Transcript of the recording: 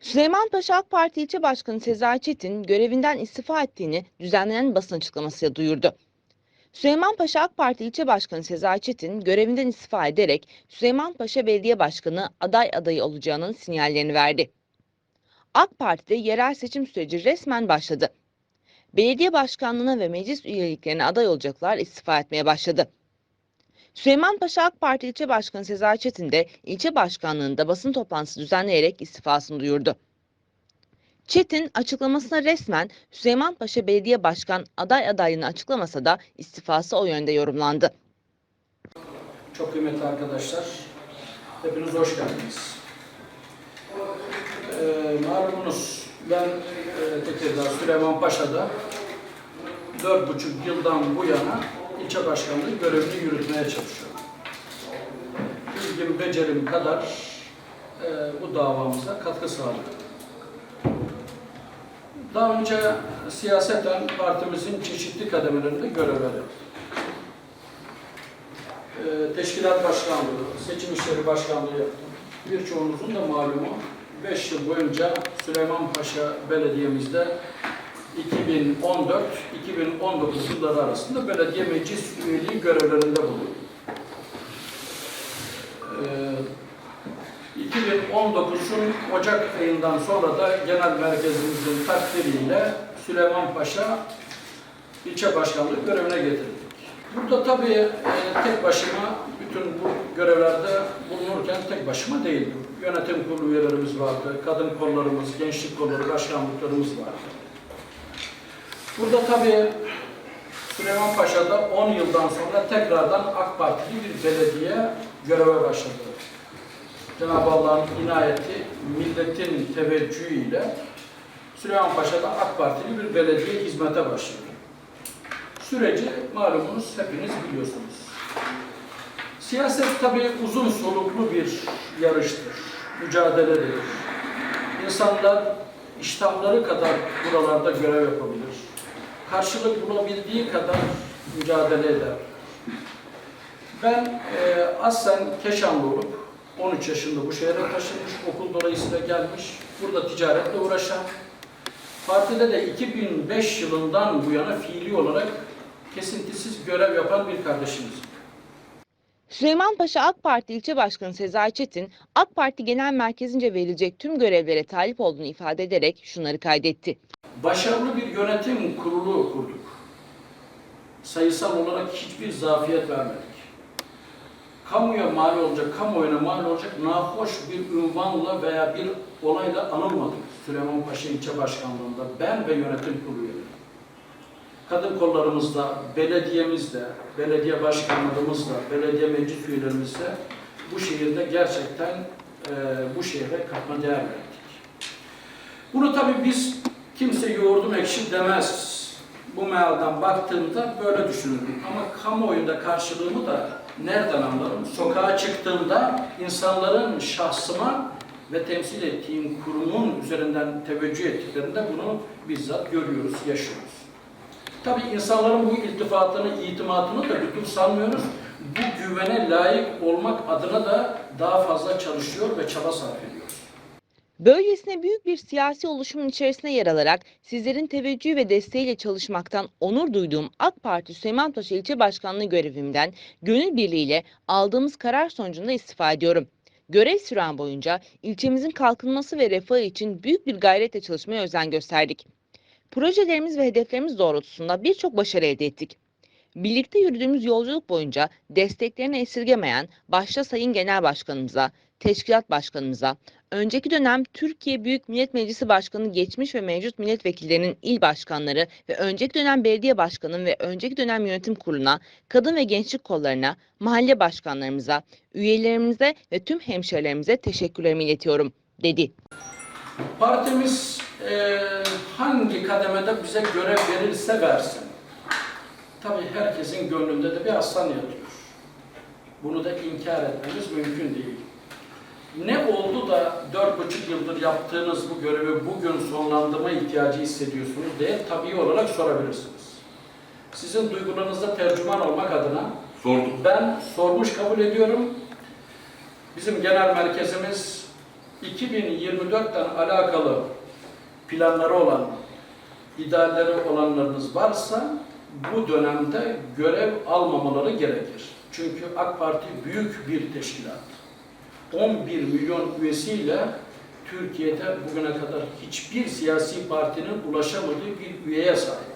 Süleymanpaşa AK Parti İlçe Başkanı Sezai Çetin görevinden istifa ettiğini düzenlenen basın çıkarmasıyla duyurdu. Süleymanpaşa AK Parti İlçe Başkanı Sezai Çetin görevinden istifa ederek Süleymanpaşa Belediye Başkanı aday adayı olacağının sinyallerini verdi. AK Parti'de yerel seçim süreci resmen başladı. Belediye başkanlığına ve meclis üyeliklerine aday olacaklar istifa etmeye başladı. Süleymanpaşa AK Parti İlçe Başkanı Sezai Çetin de ilçe başkanlığında basın toplantısı düzenleyerek istifasını duyurdu. Çetin açıklamasına resmen Süleymanpaşa Belediye Başkan aday adaylığını açıklamasa da istifası o yönde yorumlandı. Çok kıymetli arkadaşlar, hepiniz hoş geldiniz. Ee, malumunuz ben e, Tekirdağ Süleyman Paşa'da dört buçuk yıldan bu yana ilçe başkanlığı görevini yürütmeye çalışıyorum. Bilgim, becerim kadar e, bu davamıza katkı sağlıyorum. Daha önce siyaseten partimizin çeşitli kademelerinde görevler yaptım. Ee, teşkilat başkanlığı, seçim işleri başkanlığı yaptım. Birçoğunuzun da malumu 5 yıl boyunca Süleymanpaşa Belediye'mizde 2014-2019 yılları arasında belediye meclis üyeliği görevlerinde bulundum. Ee, 2019'un Ocak ayından sonra da genel merkezimizin takdiriyle Süleymanpaşa ilçe başkanlığı görevine getirdik. Burada tabii e, tek başıma bütün bu görevlerde bulunurken tek başıma değildim. Yönetim kurulu üyelerimiz vardı, kadın kollarımız, gençlik kolları, başkanlıklarımız vardı. Burada tabii Süleyman Paşa'da 10 yıldan sonra tekrardan AK Partili bir belediye göreve başladı. Cenab-ı Allah'ın inayeti, milletin teveccühüyle Süleyman Paşa'da AK Partili bir belediye hizmete başladı. Süreci malumunuz hepiniz biliyorsunuz. Siyaset tabii uzun soluklu bir yarıştır, mücadeledir. İnsanlar iştahları kadar buralarda görev yapabilir. Karşılık bulabildiği kadar mücadele eder. Ben e, aslen Keşanlı olup 13 yaşında bu şehre taşınmış, okul dolayısıyla gelmiş, burada ticaretle uğraşan, partide de 2005 yılından bu yana fiili olarak kesintisiz görev yapan bir kardeşimiz. Süleymanpaşa AK Parti İlçe Başkanı Sezai Çetin, AK Parti Genel Merkezi'nce verilecek tüm görevlere talip olduğunu ifade ederek şunları kaydetti. Başarılı bir yönetim kurulu kurduk. Sayısal olarak hiçbir zafiyet vermedik. Kamuya mal olacak, kamuoyuna mal olacak nahoş bir ünvanla veya bir olayla anılmadık Süleymanpaşa İlçe Başkanlığı'nda ben ve yönetim kurulu üyeleri. Kadın kollarımızla, belediyemizle, belediye başkanlarımızla, belediye meclis üyelerimizle bu şehirde gerçekten e, bu şehre katma değer verdik. Bunu tabii biz kimse yoğurdum ekşi demez. Bu mealden baktığımda böyle düşünürdüm. Ama kamuoyunda karşılığımı da nereden anlarım? Sokağa çıktığımda insanların şahsıma ve temsil ettiğim kurumun üzerinden teveccüh ettiklerinde bunu bizzat görüyoruz, yaşıyoruz. Tabii insanların bu iltifatını, itimatını da lütuf sanmıyoruz. Bu güvene layık olmak adına da daha fazla çalışıyor ve çaba sarf ediyoruz. Böylesine büyük bir siyasi oluşumun içerisine yer alarak sizlerin teveccüh ve desteğiyle çalışmaktan onur duyduğum AK Parti Süleymanpaşa İlçe Başkanlığı görevimden gönül birliğiyle aldığımız karar sonucunda istifa ediyorum. Görev süren boyunca ilçemizin kalkınması ve refahı için büyük bir gayretle çalışmaya özen gösterdik. Projelerimiz ve hedeflerimiz doğrultusunda birçok başarı elde ettik. Birlikte yürüdüğümüz yolculuk boyunca desteklerini esirgemeyen başta Sayın Genel Başkanımıza, Teşkilat Başkanımıza, önceki dönem Türkiye Büyük Millet Meclisi Başkanı geçmiş ve mevcut milletvekillerinin il başkanları ve önceki dönem belediye başkanı ve önceki dönem yönetim kuruluna, kadın ve gençlik kollarına, mahalle başkanlarımıza, üyelerimize ve tüm hemşehrilerimize teşekkürlerimi iletiyorum, dedi. Partimiz eee, hangi kademede bize görev verirse versin. Tabii herkesin gönlünde de bir aslan yatıyor. Bunu da inkar etmemiz mümkün değil. Ne oldu da dört buçuk yıldır yaptığınız bu görevi bugün sonlandırma ihtiyacı hissediyorsunuz diye tabii olarak sorabilirsiniz. Sizin duygularınızda tercüman olmak adına Sorduk. ben sormuş kabul ediyorum. Bizim genel merkezimiz 2024'ten alakalı planları olan, idealleri olanlarınız varsa bu dönemde görev almamaları gerekir. Çünkü AK Parti büyük bir teşkilat. 11 milyon üyesiyle Türkiye'de bugüne kadar hiçbir siyasi partinin ulaşamadığı bir üyeye sahip.